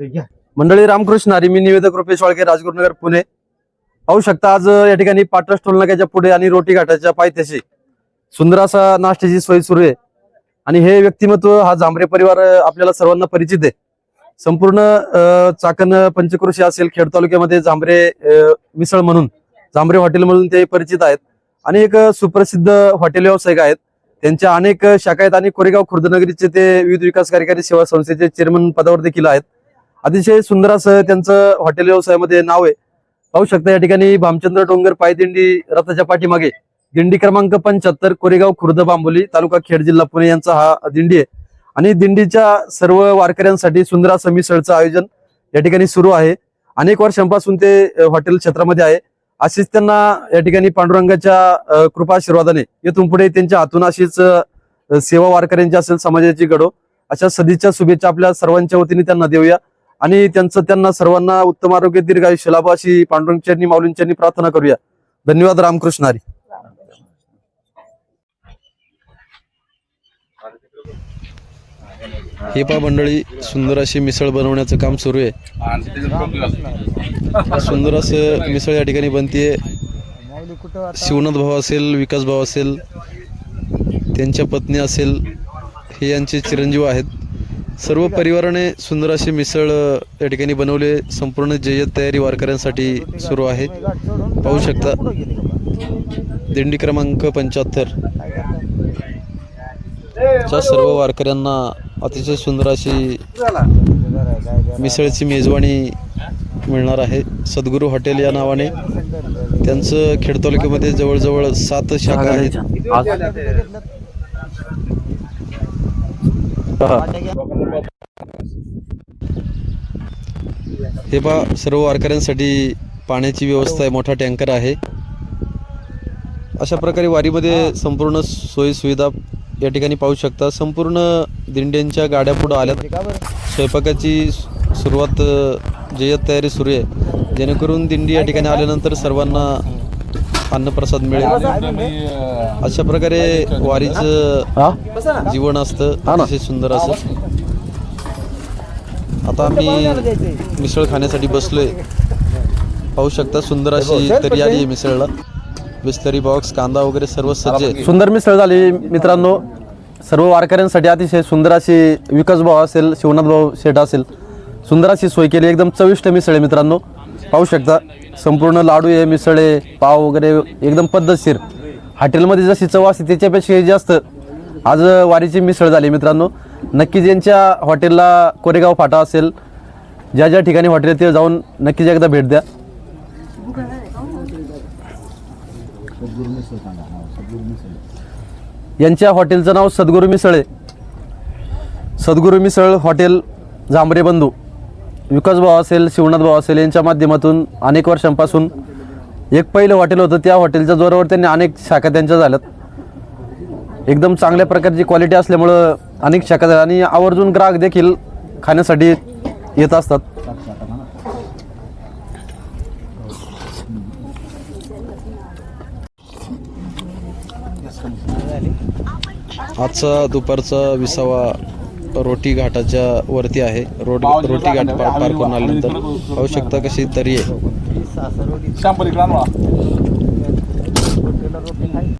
मंडळी रामकृष्ण हरी मी निवेदक रुपेश वाळके राजगुरुनगर पुणे. पाहू शकता आज या ठिकाणी पाटस टोलनाक्याच्या पुढे आणि रोटी घाटाच्या पायथ्याशी सुंदर असा नाश्त्याची सोय सुरू आहे. आणि हे व्यक्तिमत्व हा झांबरे परिवार आपल्याला सर्वांना परिचित आहे. संपूर्ण चाकण पंचकृषी असेल खेड तालुक्यामध्ये झांबरे मिसळ म्हणून झांबरे हॉटेल म्हणून ते परिचित आहेत. आणि एक सुप्रसिद्ध हॉटेल व्यावसायिक आहेत. त्यांच्या अनेक शाखा आहेत आणि कोरेगाव खुर्दनगरीचे ते विविध विकास कार्यकारी सेवा संस्थेचे चेअरमन पदावर देखील आहेत. अतिशय सुंदर असं त्यांचं हॉटेल व्यवसायामध्ये नाव आहे. पाहू शकता या ठिकाणी भामचंद्र डोंगर पायदिंडी रथाच्या पाठीमागे. दिंडी क्रमांक पंच्याहत्तर कोरेगाव खुर्द बांबोली तालुका खेड जिल्हा पुणे यांचा हा दिंडी आहे. आणि दिंडीच्या सर्व वारकऱ्यांसाठी सुंदर असं मिसळचं आयोजन या ठिकाणी सुरू आहे. अनेक वर्षांपासून ते हॉटेल क्षेत्रामध्ये आहे. अशीच त्यांना या ठिकाणी पांडुरंगाच्या कृपाशीर्वादाने कृपा येथून पुढे त्यांच्या हातून अशीच सेवा वारकऱ्यांची असेल समाजाची घडो अशा सदिच्छा शुभेच्छा आपल्या सर्वांच्या वतीने त्यांना देऊया. आणि त्यांचं त्यांना सर्वांना उत्तम आरोग्य दीर्घ आयुष्य लाभ अशी पांडुरंगच्यांनी माऊलींच्यांनी प्रार्थना करूया. धन्यवाद रामकृष्ण हरी. हे पा मंडळी सुंदर अशी मिसळ बनवण्याचं काम सुरू आहे. सुंदर असं मिसळ या ठिकाणी बनते शिवनाथ भाऊ असेल विकास भाऊ असेल त्यांच्या पत्नी असेल हे यांचे चिरंजीव आहेत. सर्व परिवाराने सुंदर अशी मिसळ या ठिकाणी बनवले संपूर्ण जय्यत तयारी वारकऱ्यांसाठी सुरू आहे. पाहू शकता. दिंडी क्रमांक पंच्याहत्तर. च्या सर्व वारकऱ्यांना अतिशय सुंदर अशी मिसळची मेजवानी मिळणार आहे. सद्गुरू हॉटेल या नावाने. त्यांचं खेड तालुक्यामध्ये जवळजवळ सात शाखा आहेत. हे पा सर्व वारकऱ्यांसाठी पाण्याची व्यवस्था आहे मोठा टँकर आहे. अशा प्रकारे वारीमध्ये संपूर्ण सोयी सुविधा या ठिकाणी पाहू शकता. संपूर्ण दिंड्यांच्या गाड्या पुढं आल्यात स्वयंपाकाची सुरुवात जयत जय्यत तयारी सुरू आहे. जेणेकरून दिंडी या ठिकाणी आल्यानंतर सर्वांना अन्नप्रसाद मिळेल. अशा प्रकारे वारीचं जीवन असतं अतिशय सुंदर असं. आता आम्ही मिसळ खाण्यासाठी बसलोय. पाहू शकता सुंदर अशी तरी आली मिसळला. बिस्लरी बॉक्स कांदा वगैरे सर्व सज्ज सुंदर मिसळ झाली मित्रांनो. सर्व वारकऱ्यांसाठी अतिशय सुंदर अशी विकास भाऊ असेल शिवनाथ भाऊ शेठ असेल. सुंदर अशी सोय केली. एकदम चविष्ट मिसळ आहे मित्रांनो. पाहू शकता संपूर्ण लाडू आहे मिसळ आहे पाव वगैरे एकदम पद्धतशीर. हॉटेलमध्ये जशी चव असते त्याच्यापेक्षा जास्त. आज वारीची मिसळ झाली मित्रांनो. नक्कीच यांच्या हॉटेलला कोरेगाव फाटा असेल. ज्या ज्या ठिकाणी हॉटेल आहे ते जाऊन नक्कीच एकदा भेट द्या. यांच्या हॉटेलचं नाव सद्गुरू मिसळ आहे. सद्गुरू मिसळ हॉटेल जांभरे बंधू. विकास भाऊ असेल शिवनाथ भाऊ असेल यांच्या माध्यमातून अनेक वर्षांपासून एक पहिलं हॉटेल होतं. त्या हॉटेलच्या जोरावर त्यांनी अनेक शाखा त्यांच्या झाल्यात. एकदम चांगल्या प्रकारची क्वालिटी असल्यामुळं अनेक शाखा झाल्या. आणि आवर्जून ग्राहक देखील खाण्यासाठी येत असतात. आजचा दुपारचा विसावा रोटी घाटाच्या वरती आहे. रोड रोटी घाट पार करून आल्यानंतर आवश्यकता कशी तरी आहे.